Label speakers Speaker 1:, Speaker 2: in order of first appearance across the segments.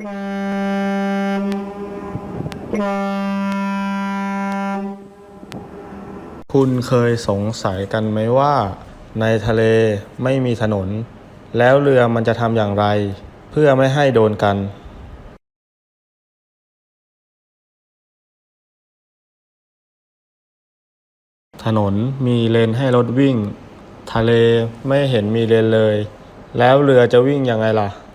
Speaker 1: คุณเคยสงสัยกันไหมว่า ในทะเลไม่มีถนน แล้วเรือมันจะทำอย่างไร เพื่อไม่ให้โดนกัน ถนนมีเลนให้รถวิ่ง ทะเลไม่เห็นมีเลนเลย แล้วเรือจะวิ่งยังไงล่ะ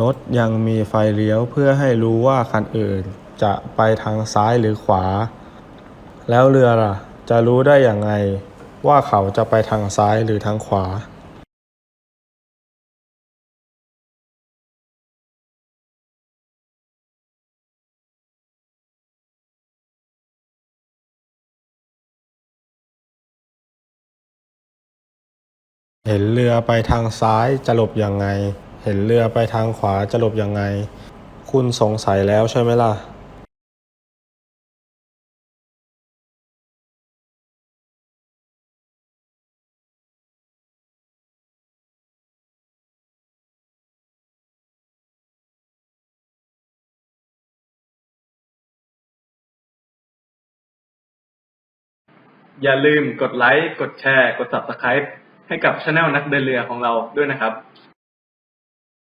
Speaker 1: รถยังมีไฟเลี้ยวเพื่อให้รู้ว่าคันอื่นจะไปทางซ้ายหรือขวา แล้วเรือล่ะ จะรู้ได้อย่างไง ว่าเขาจะไปทางซ้ายหรือทางขวา เห็นเรือไปทางซ้ายจะหลบยังไง เห็นเรือไปทางขวาจะหลบยังไง คุณสงสัยแล้วใช่ไหมล่ะ
Speaker 2: อย่าลืมกดไลค์ กดแชร์ กด Subscribe ให้กับช anel นักเดินเรือของเราด้วยนะครับ